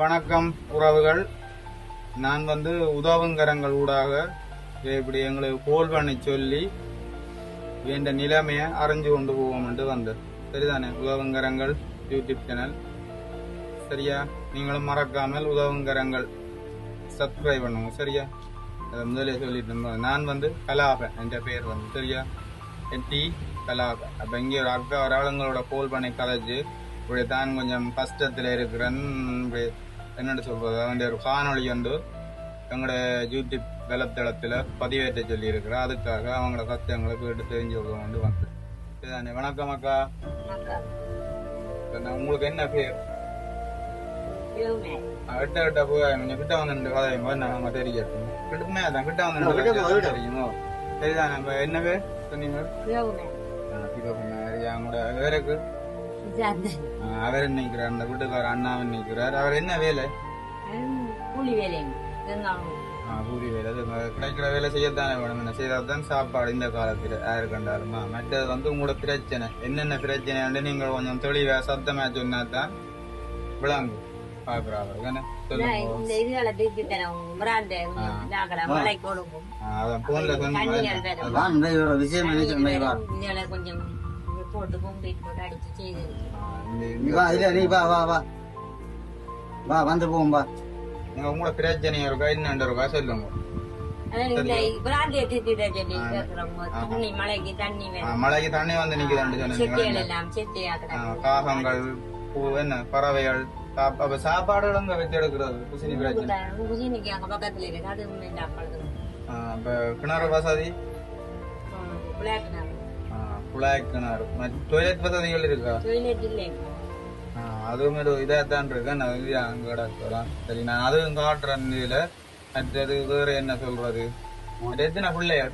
வணக்கம் உறவுகள். நான் வந்து உதவுங்கரங்கள் ஊடாக இப்படி எங்களுக்கு கோல் பண்ணி சொல்லி வேண்ட நிலைமையை அறிஞ்சு கொண்டு போவோம் என்று வந்தது. சரிதானே? உதவுங்கரங்கள் யூடியூப் சேனல். சரியா? நீங்களும் மறக்காமல் உதவுங்கரங்கள் சப்ஸ்கிரைப் பண்ணுங்க. சரியா? அதை முதலே சொல்லிட்டு நான் வந்து கலாப என்ற பேர் வந்து. சரியா? டி கலாபன் அப்போ இங்கே ஒரு அக்கா ஒரு ஆளுங்களோட கோல் பண்ணி கதைச்சு இப்படி தான் கொஞ்சம் கஷ்டத்தில் இருக்கிறேன்னு என்னன்னு சொல்றது? அவன் ஒரு காணொளி வந்து எங்களோட யூடியூப் வலைத்தளத்துல பதிவேற்ற சொல்லி இருக்கிறேன் அதுக்காக அவங்களோட கஷ்டங்களை கேட்டு தெரிஞ்சு கொள்ள வந்து வந்தேன் சரிதானே? வணக்கம் அக்கா. உங்களுக்கு என்ன பேர்? எட்ட எட்ட போய் கொஞ்சம் கிட்ட வந்து கதை நாங்க தெரியும் கிட்டமே அதான் கிட்ட வந்து தெரியுமோ? சரிதான்? நம்ம என்ன பேர் சொன்னீங்க? அவங்களோட அவர் நிக்கிறார் அந்த வீட்டுக்கார அண்ணாவன் நிக்கிறார் அவர் என்ன வேலை? கூலி ஆ, கூலி வேலை. கிடைக்கிற வேலை செய்யத்தானே வேணும். என்ன செய்தாதான் சாப்பாடு இந்த காலத்துல யாரு கண்டாலுமா? மற்றது வந்து உங்களோட பிரச்சனை. என்னென்ன பிரச்சனை நீங்கள் கொஞ்சம் தெளிவா சத்தமா சொன்னா தான் ஒரு விஷயம் கொஞ்சம் போட்டு கொம்பிட்டு போட்டு அடிச்சு செய்து வா இல்ல நீ வா வா வா. வா வந்து போவோம் வா. நீங்க உங்களோட பிரச்சனை இருக்கா இருக்கா சொல்லுங்க. மழைக்கு தண்ணி வந்து காகங்கள் பூ என்ன பறவைகள் சாப்ப- அப்ப சாப்பாடுகள் அங்க வச்சு எடுக்கிறது குசினி பிரச்சனை. குசினிக்கு அங்க பக்கத்துல இருக்கு அது இந்த பழகுது ஆ, இப்ப கிணறு வசதி? குழாய் கிணறு டொய்லெட் வசதிகள் இருக்கா? அதுவும் ஒரு இதா தான் இருக்கு. நான் அங்க கிடக்கலாம் சரி நான் அதுவும் காட்டுறேன் இதுல. மற்றது வேற என்ன சொல்றது? எத்தனை பிள்ளைகள்?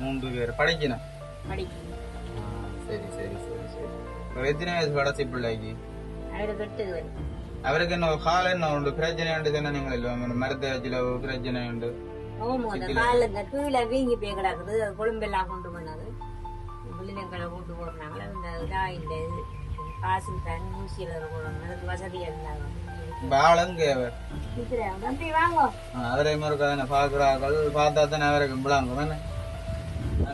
மூன்று பேர். படிக்கணும். சரி சரி சரி சரி. எத்தனை வயசு கடைசி பிள்ளைக்கு? அவருக்கு என்ன கால என்ன உண்டு? பிரச்சனை உண்டு சொன்னீங்களா இல்ல மருத்துவ சில பிரச்சனை உண்டு. கீழே வீங்கி போய் கிடக்குது. கொழும்பெல்லாம் கொண்டு பிள்ளைங்களை கொண்டு போடுறாங்களே? இந்த இதா இல்லை காசு தண்ணி ஊசியில் இருக்கணும் அதுக்கு வசதி இருந்தாங்க பாலங்க அவர் தம்பி வாங்க. அவரை மறுக்க தானே பாக்குறார்கள். பார்த்தா தானே அவருக்கு விளாங்க தானே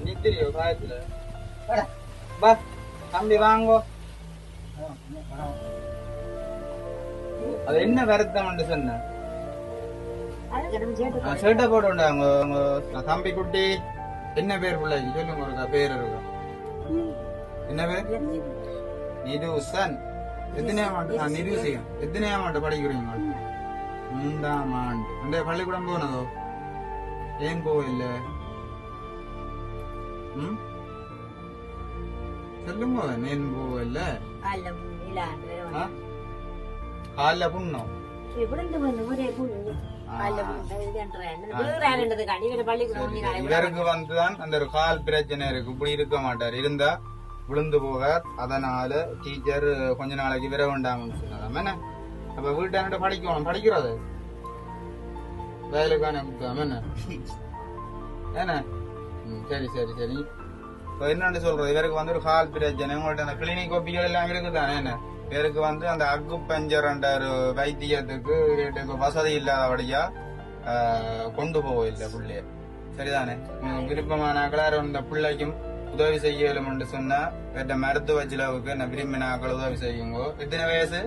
நித்திரியோ காயத்துல. வா. தம்பி வாங்கோ. அது என்ன வருத்தம் சொன்ன? அதுக்கு நம்ம சேர்த்து சேட்டை போட்டு உண்டாங்க தம்பி குட்டி என்ன பேர் பிள்ளைக்கு? சொல்லுங்க பேர் இருக்கா. என்ன பேர் நிதுசன் எத்தனையாம் ஆண்டு ஆ, நிதுசியம் எத்தனையாம் ஆண்டு படிக்கிறீங்க? மூன்றாம் ஆண்டு. அந்த பள்ளிக்கூடம் போனதோ? ஏன் போகல? ம்? சொல்லுங்க ஏன் போகல? காலில் விழுந்து வந்து ஒரே புண்ணு. இவருக்கு வந்துதான் அந்த ஒரு கால் பிரச்சனை இருக்கு இப்படி இருக்க மாட்டார். இருந்தா விழுந்து போக அதனால டீச்சர் கொஞ்ச நாளைக்கு விர வேண்டாம்னு சொன்னாராம். என்ன? அப்ப வீட்டாண்ட படிக்கணும்? படிக்கிறது வேலைக்கான என்ன? என்ன? ம், சரி சரி சரி. இப்போ என்னன்னு சொல்றது இவருக்கு வந்து ஒரு கால் பிரச்சனை. உங்கள்ட்ட அந்த கிளினிக் ஒப்பிகள் எல்லாம் இருக்குதானே என்ன? இவருக்கு வந்து அந்த அக்கு பஞ்சர்ன்ற ஒரு வைத்தியத்துக்கு இவருக்கு வசதி இல்லாதபடியா கொண்டு போக இல்லை பிள்ளைய. சரிதானே? உம், விருப்பமான அகலாரம் இந்த பிள்ளைக்கும் உதவி செய்யலும் என்று சொன்னா வேற மருத்துவ செலவுக்கு என்ன விரும்பினாக்கள் உதவி செய்யுங்கோ? எத்தனை வயசு?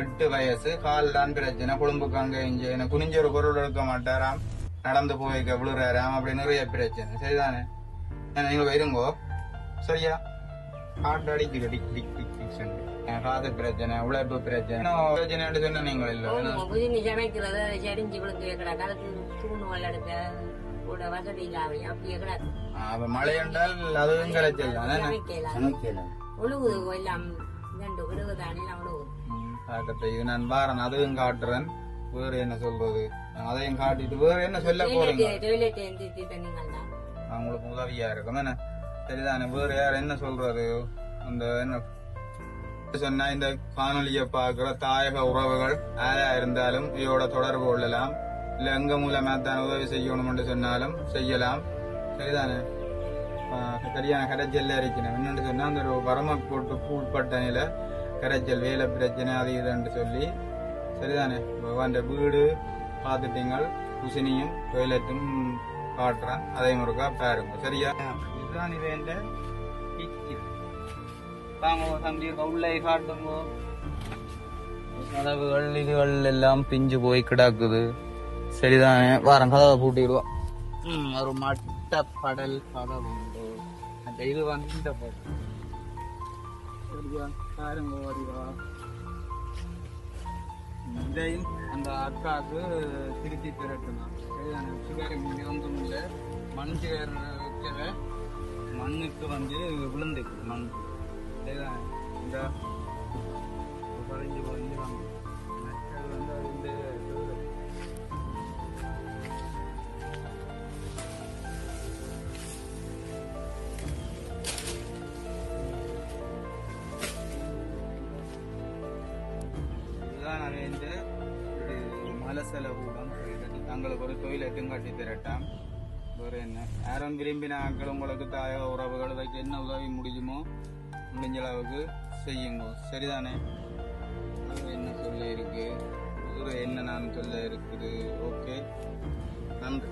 எட்டு வயசு. கால் தான் பிரச்சனை குடும்புக்கு அங்க இங்க என்ன குனிஞ்ச ஒரு பொருள் எடுக்க மாட்டாராம். நடந்து போய்க்க விழுறாராம். அப்படி நிறைய பிரச்சனை. சரிதானே? நீங்க வருங்கோ சரியா? ஹார்ட் அடிக்குது டிக் டிக் டிக் டிக் சொல்லி. என் காது பிரச்சனை உழைப்பு பிரச்சனை. பிரச்சனை சொன்ன நீங்கள் இல்ல. குதினி சமைக்கிறது செடிஞ்சு விழுந்து கூட வசதி இல்லாம அப்ப மழை என்றால் அதுவும் தானே. ஒழுகுது எல்லாம் ரெண்டு எல்லாம் ஒழுகுது பார்க்கத்தை இது நான் பாரன் அதுவும் காட்டுறேன். வேற என்ன சொல்றது அதையும் காட்டிட்டு வேற என்ன சொல்ல போறீங்க? தான் அவங்களுக்கு உதவியா இருக்கும். என்ன? சரிதானே வேற யார் என்ன சொல்றாரு? அந்த என்ன சொன்னா இந்த காணொலியை பார்க்கிற தாயக உறவுகள் யாரா இருந்தாலும் இதோட தொடர்பு கொள்ளலாம். இல்ல எங்க மூலமா தான் உதவி செய்யணும் என்று சொன்னாலும் செய்யலாம். சரிதானே? சரியான கரைச்சல்ல இருக்கணும். என்னன்னு சொன்னா அந்த ஒரு வரமக்கோட்டு உட்பட்ட நில கரைச்சல் வேலை பிரச்சனை அது இதுன்னு சொல்லி. சரிதானே? அந்த வீடு பார்த்துட்டீங்கள் குசினியும் டொய்லெட்டும் காட்டுறேன். அதே முருகா பாருங்க சரியா? இதுதான் வேண்ட கிச்சன் தாங்க தம்பி உள்ளே காட்டுங்க. கதவுகள் இதுகள் எல்லாம் பிஞ்சு போய் கிடக்குது. சரிதானே? வாரம் கதவை பூட்டிடுவோம் ஒரு மட்ட படல் கதவு உண்டு. அந்த இது வந்து இந்த படம் பாருங்க இதையும் அந்த அக்காவுக்கு திருச்சி திரட்டணும் சரிதானே? சுகர் இங்கே ஒன்றும் இல்லை சுகர் வைக்கல. மண்ணுக்கு வந்து விழுந்து மண். சரிதானே இந்த குறைஞ்சு குறைஞ்சு வந்து மற்றது வந்து இந்த இதுதான் மலசல கூடம் தங்களுக்கு ஒரு தொழிலட்டும் கட்டி திரட்டாம் வேறு என்ன யாரும் விரும்பின ஆட்கள் உங்களுக்கு தாய உறவுகள் வைக்க என்ன உதவி முடியுமோ முடிஞ்ச அளவுக்கு செய்யுங்க சரிதானே அது என்ன சொல்ல இருக்கு என்ன நான் சொல்ல இருக்குது ஓகே நன்றி